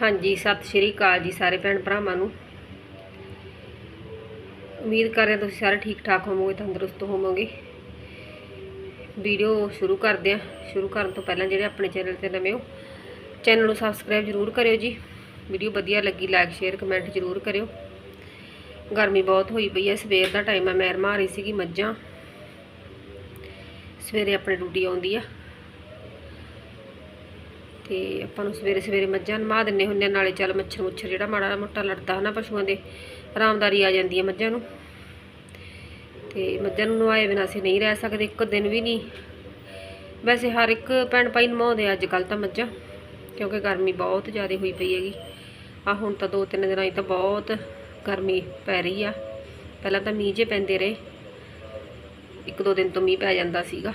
ਹਾਂਜੀ, ਸਤਿ ਸ਼੍ਰੀ ਅਕਾਲ ਜੀ ਸਾਰੇ ਭੈਣ ਭਰਾਵਾਂ ਨੂੰ। ਉਮੀਦ ਕਰ ਰਹੇ ਤੁਸੀਂ ਸਾਰੇ ਠੀਕ ਠਾਕ ਹੋਵੋਗੇ, ਤੰਦਰੁਸਤ ਹੋਵੋਗੇ। ਵੀਡੀਓ ਸ਼ੁਰੂ ਕਰਦੇ ਹਾਂ। ਸ਼ੁਰੂ ਕਰਨ ਤੋਂ ਪਹਿਲਾਂ ਜਿਹੜੇ ਆਪਣੇ ਚੈਨਲ ਤੇ ਨਵੇਂ ਹੋ, ਚੈਨਲ ਨੂੰ ਸਬਸਕ੍ਰਾਈਬ ਜ਼ਰੂਰ ਕਰਿਓ ਜੀ। ਵੀਡੀਓ ਵਧੀਆ ਲੱਗੀ ਲਾਈਕ ਸ਼ੇਅਰ ਕਮੈਂਟ ਜ਼ਰੂਰ ਕਰਿਓ। ਗਰਮੀ ਬਹੁਤ ਹੋਈ ਪਈ ਹੈ। ਸਵੇਰ ਦਾ ਟਾਈਮ ਆ, ਮੈਂ ਰਮਾ ਰਹੀ ਸੀਗੀ ਮੱਝਾਂ। ਸਵੇਰੇ ਆਪਣੇ ਡਿਊਟੀ ਆਉਂਦੀ ਆ। ਤੇ ਆਪਾਂ ਨੂੰ ਸਵੇਰੇ ਸਵੇਰੇ ਮੱਝਾਂ ਨਮਾ ਦਿੰਨੇ ਹੁੰਦੇ ਆ, ਨਾਲੇ ਚੱਲ ਮੱਛਰ ਮੁੱਛਰ ਜਿਹੜਾ ਮਾੜਾ ਮੋਟਾ ਲੜਦਾ ਹਨਾ ਪਸ਼ੂਆਂ ਦੇ, ਆਰਾਮਦਾਰੀ ਆ ਜਾਂਦੀ ਹੈ ਮੱਝਾਂ ਨੂੰ। ਤੇ ਮੱਝਾਂ ਨੂੰ ਨਵਾਏ ਬਿਨਾਂ ਅਸੀਂ ਨਹੀਂ ਰਹਿ ਸਕਦੇ, ਇੱਕ ਦਿਨ ਵੀ ਨਹੀਂ। ਵੈਸੇ ਹਰ ਇੱਕ ਭੈਣ ਭਾਈ ਨਵਾਉਂਦੇ ਅੱਜ ਕੱਲ ਤਾਂ ਮੱਝਾਂ, ਕਿਉਂਕਿ ਗਰਮੀ ਬਹੁਤ ਜ਼ਿਆਦਾ ਹੋਈ ਪਈ ਹੈਗੀ। ਆ ਹੁਣ ਤਾਂ ਦੋ ਤਿੰਨ ਦਿਨਾਂ 'ਚ ਤਾਂ ਬਹੁਤ ਗਰਮੀ ਪੈ ਰਹੀ ਆ। ਪਹਿਲਾਂ ਤਾਂ ਮੀਂਹ ਜੇ ਪੈਂਦੇ ਰਹੇ, ਇੱਕ ਦੋ ਦਿਨ ਤੋਂ ਮੀਂਹ ਪੈ ਜਾਂਦਾ ਸੀਗਾ,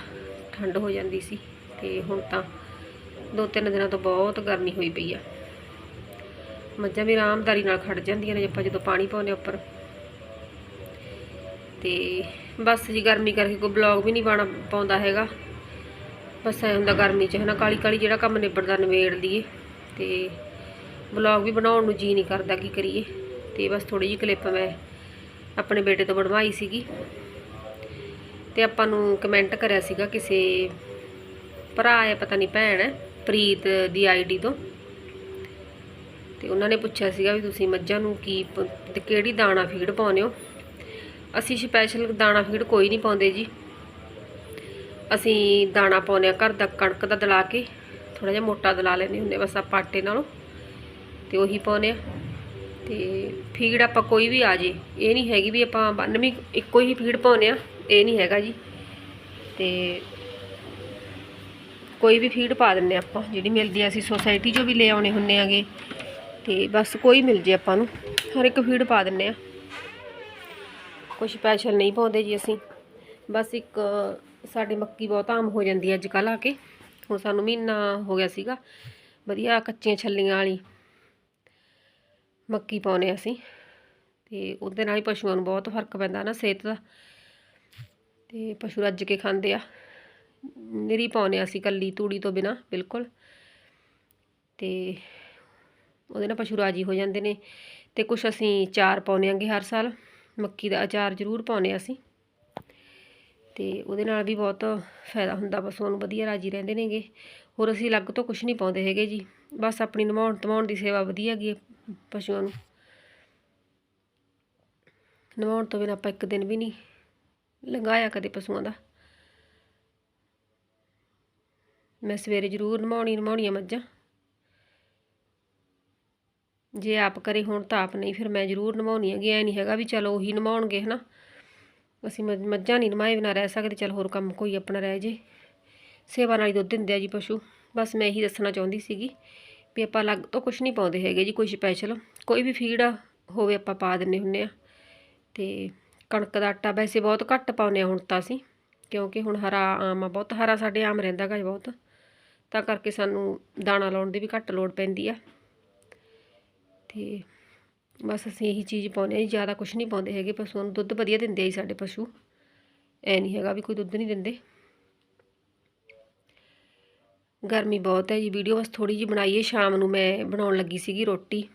ਠੰਡ ਹੋ ਜਾਂਦੀ ਸੀ। ਤੇ ਹੁਣ ਤਾਂ ਦੋ ਤਿੰਨ ਦਿਨਾਂ ਤੋਂ ਬਹੁਤ ਗਰਮੀ ਹੋਈ ਪਈ ਆ। ਮੱਝਾਂ ਵੀ ਆਰਾਮਦਾਰੀ ਨਾਲ ਖੜ ਜਾਂਦੀਆਂ ਨੇ ਜੇ ਆਪਾਂ ਜਦੋਂ ਪਾਣੀ ਪਾਉਂਦੇ ਹਾਂ ਉੱਪਰ। ਤੇ ਬਸ ਜੀ ਗਰਮੀ ਕਰਕੇ ਕੋਈ ਬਲੌਗ ਵੀ ਨਹੀਂ ਪਾਣਾ ਪਾਉਂਦਾ ਹੈਗਾ। ਬਸ ਐ ਹੁੰਦਾ ਗਰਮੀ 'ਚ ਹਨਾ ਕਾਲੀ ਕਾਲੀ ਜਿਹੜਾ ਕੰਮ ਨਿਬੜਦਾ ਨਵੇੜ ਲਈਏ। ਤੇ ਬਲੌਗ ਵੀ ਬਣਾਉਣ ਨੂੰ ਜੀ ਨਹੀਂ ਕਰਦਾ ਕੀ ਕਰੀਏ। ਤੇ ਬਸ ਥੋੜੀ ਜਿਹੀ ਕਲਿੱਪ ਮੈਂ ਆਪਣੇ ਬੇਟੇ ਤੋਂ ਬਣਵਾਈ ਸੀਗੀ। ਤੇ ਆਪਾਂ ਨੂੰ ਕਮੈਂਟ ਕਰਿਆ ਸੀਗਾ ਕਿਸੇ ਭਰਾ ਹੈ ਪਤਾ ਨਹੀਂ ਭੈਣ। ਹੈ ਪ੍ਰੀਤ ਦੀ ਆਈਡੀ ਤੋਂ। ਤੇ ਉਹਨਾਂ ਨੇ ਪੁੱਛਿਆ ਸੀਗਾ ਵੀ ਤੁਸੀਂ ਮੱਝਾਂ ਨੂੰ ਕੀ ਤੇ ਕਿਹੜੀ ਦਾਣਾ ਫੀਡ ਪਾਉਂਦੇ ਹੋ? ਅਸੀਂ ਸਪੈਸ਼ਲ ਦਾਣਾ ਫੀਡ ਕੋਈ ਨਹੀਂ ਪਾਉਂਦੇ ਜੀ। ਅਸੀਂ ਦਾਣਾ ਪਾਉਂਦੇ ਆ ਘਰ ਦਾ ਕਣਕ ਦਾ ਦਲਾ ਕੇ ਥੋੜਾ ਜਿਹਾ ਮੋਟਾ ਦਲਾ ਲੈਂਦੇ ਹੁੰਦੇ ਬਸ ਆਪਾਂ ਆਟੇ ਨਾਲੋਂ। ਤੇ ਉਹੀ ਪਾਉਂਦੇ ਆ ਤੇ ਫੀਡ ਆਪਾਂ ਕੋਈ ਵੀ ਆ ਜੇ, ਇਹ ਨਹੀਂ ਹੈਗੀ ਵੀ ਆਪਾਂ ਬੰਨਵੀਂ ਇੱਕੋ ਹੀ ਫੀਡ ਪਾਉਂਦੇ ਆ ਇਹ ਨਹੀਂ ਹੈਗਾ ਜੀ। ਤੇ ਕੋਈ ਵੀ ਫੀਡ ਪਾ ਦਿੰਨੇ ਆਪਾਂ, ਜਿਹੜੀ ਮਿਲਦੀ ਆ ਅਸੀਂ ਸੋਸਾਇਟੀ 'ਚੋਂ ਵੀ ਲੈ ਆਉਣੇ ਹੁੰਨੇ ਆਗੇ। ਤੇ ਬਸ ਕੋਈ ਮਿਲ ਜੇ ਆਪਾਂ ਨੂੰ, ਹਰ ਇੱਕ ਫੀਡ ਪਾ ਦਿੰਨੇ ਆ ਕੋਈ ਸਪੈਸ਼ਲ ਨਹੀਂ ਪਾਉਂਦੇ ਜੀ ਅਸੀਂ। ਬਸ ਇੱਕ ਸਾਡੇ ਮੱਕੀ ਬਹੁਤ ਆਮ ਹੋ ਜਾਂਦੀ ਹੈ ਅੱਜ ਕੱਲ੍ਹ ਆ ਕੇ। ਹੁਣ ਸਾਨੂੰ ਮਹੀਨਾ ਹੋ ਗਿਆ ਸੀਗਾ। ਵਧੀਆ ਕੱਚੀਆਂ ਛੱਲੀਆਂ ਵਾਲੀ ਮੱਕੀ ਪਾਉਨੇ ਅਸੀਂ। ਤੇ ਉਹਦੇ ਨਾਲ ਹੀ ਪਸ਼ੂਆਂ ਨੂੰ ਬਹੁਤ ਫ਼ਰਕ ਪੈਂਦਾ ਨਾ ਸਿਹਤ ਦਾ। ਤੇ ਪਸ਼ੂ ਰੱਜ ਕੇ ਖਾਂਦੇ ਆ। ਨਿਰੀ ਪਾਉਨੇ ਅਸੀਂ ਕੱਲੀ ਤੂੜੀ ਤੋਂ ਬਿਨਾ, ਬਿਲਕੁਲ। ਤੇ ਉਹਦੇ ਨਾਲ ਪਸ਼ੂ ਰਾਜੀ ਹੋ ਜਾਂਦੇ ਨੇ ਤੇ ਕੁਛ ਅਸੀਂ ਚਾਰ ਪਾਉਨੇ ਆਂਗੇ ਹਰ ਸਾਲ, ਮੱਕੀ ਦਾ ਅਚਾਰ ਜ਼ਰੂਰ ਪਾਉਨੇ ਅਸੀਂ। ਤੇ ਉਹਦੇ ਨਾਲ ਵੀ ਬਹੁਤ ਫਾਇਦਾ ਹੁੰਦਾ ਪਸ਼ੂਆਂ ਨੂੰ ਵਧੀਆ ਰਾਜੀ ਰਹਿੰਦੇ ਨੇਗੇ। ਹੋਰ ਅਸੀਂ ਅਲੱਗ ਤੋਂ ਕੁਝ ਨਹੀਂ ਪਾਉਂਦੇ ਹੈਗੇ ਜੀ, ਬਸ ਆਪਣੀ ਨਵਾਉਣ ਧਵਾਉਣ ਦੀ ਸੇਵਾ ਵਧੀਆ ਹੈਗੀ ਪਸ਼ੂਆਂ ਨੂੰ। ਨਵਾਉਣ ਤੋਂ ਬਿਨਾਂ ਆਪਾਂ ਇੱਕ ਦਿਨ ਵੀ ਨਹੀਂ ਲੰਘਾਇਆ ਕਦੇ ਪਸ਼ੂਆਂ ਦਾ। ਮੈਂ ਸਵੇਰੇ ਜ਼ਰੂਰ ਨਵਾਉਣੀ ਨਵਾਉਣੀਆਂ ਮੱਝਾਂ। ਜੇ ਆਪ ਕਰੇ ਹੁਣ ਤਾਂ ਆਪ ਨਹੀਂ, ਫਿਰ ਮੈਂ ਜ਼ਰੂਰ ਨਵਾਉਣੀ ਹੈਗੀ। ਐ ਨਹੀਂ ਹੈਗਾ ਵੀ ਚਲੋ ਉਹੀ ਨਵਾਉਣਗੇ ਹਨਾ। ਅਸੀਂ ਮੱਝ- ਮੱਝਾਂ ਨਹੀਂ ਨਵਾਏ ਬਿਨਾਂ ਰਹਿ ਸਕਦੇ, ਚਲ ਹੋਰ ਕੰਮ ਕੋਈ ਆਪਣਾ ਰਹਿ ਜੇ। ਸੇਵਾ ਨਾਲ ਹੀ ਦੁੱਧ ਦਿੰਦੇ ਆ ਜੀ ਪਸ਼ੂ। ਬਸ ਮੈਂ ਇਹੀ ਦੱਸਣਾ ਚਾਹੁੰਦੀ ਸੀਗੀ ਵੀ ਆਪਾਂ ਅਲੱਗ ਤੋਂ ਕੁਝ ਨਹੀਂ ਪਾਉਂਦੇ ਹੈਗੇ ਜੀ, ਕੋਈ ਸਪੈਸ਼ਲ ਕੋਈ ਵੀ ਫੀਡ ਹੋਵੇ ਆਪਾਂ ਪਾ ਦਿੰਨੇ ਹੁੰਨੇ ਆ। ਤੇ ਕਣਕ ਦਾ ਆਟਾ ਵੈਸੇ ਬਹੁਤ ਘੱਟ ਪਾਉਂਦੇ ਆ ਹੁਣ ਤਾਂ ਅਸੀਂ, ਕਿਉਂਕਿ ਹੁਣ ਹਰਾ ਆਮ ਆ, ਬਹੁਤ ਹਰਾ ਸਾਡੇ ਆਮ ਰਹਿੰਦਾ ਗਾ ਬਹੁਤ। ਤਾਂ ਕਰਕੇ ਸਾਨੂੰ ਦਾਣਾ ਲਾਉਣ ਦੀ ਵੀ ਘੱਟ ਲੋੜ ਪੈਂਦੀ ਆ। ਤੇ ਬਸ ਅਸੀਂ ਇਹੀ ਚੀਜ਼ ਪਾਉਂਦੇ ਹਾਂ ਜੀ, ਜ਼ਿਆਦਾ ਕੁਝ ਨਹੀਂ ਪਾਉਂਦੇ ਹੈਗੇ, ਪਸ਼ੂਆਂ ਨੂੰ ਦੁੱਧ ਵਧੀਆ ਦਿੰਦੇ ਆ ਜੀ ਸਾਡੇ ਪਸ਼ੂ। ਐ ਨਹੀਂ ਹੈਗਾ ਵੀ ਕੋਈ ਦੁੱਧ ਨਹੀਂ ਦਿੰਦੇ। ਗਰਮੀ ਬਹੁਤ ਹੈ ਜੀ, ਵੀਡੀਓ ਬਸ ਥੋੜੀ ਜਿਹੀ ਬਣਾਈਏ, ਸ਼ਾਮ ਨੂੰ ਮੈਂ ਬਣਾਉਣ ਲੱਗੀ ਸੀਗੀ ਰੋਟੀ।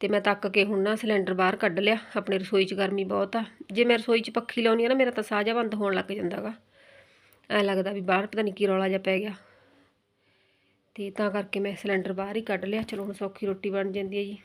ਤੇ ਮੈਂ ਤੱਕ ਕੇ ਹੁਣ ਨਾ ਸਿਲੰਡਰ ਬਾਹਰ ਕੱਢ ਲਿਆ, ਆਪਣੇ ਰਸੋਈ 'ਚ ਗਰਮੀ ਬਹੁਤ ਆ। ਜੇ ਮੈਂ ਰਸੋਈ 'ਚ ਪੱਖੀ ਲਾਉਣੀ ਆ ਨਾ, ਮੇਰਾ ਤਾਂ ਸਾਹ ਜਿਹਾ ਬੰਦ ਹੋਣ ਲੱਗ ਜਾਂਦਾਗਾ। ਐ ਲੱਗਦਾ ਵੀ ਬਾਹਰ ਪਤਾ ਨਹੀਂ ਕੀ ਰੌਲਾ ਜਿਹਾ ਪੈ ਗਿਆ। ਤੇ ਤਾਂ ਕਰਕੇ ਮੈਂ ਸਿਲੰਡਰ ਬਾਹਰ ਹੀ ਕੱਢ ਲਿਆ। ਚਲੋ ਹੁਣ ਸੌਖੀ ਰੋਟੀ ਬਣ ਜਾਂਦੀ ਹੈ ਜੀ।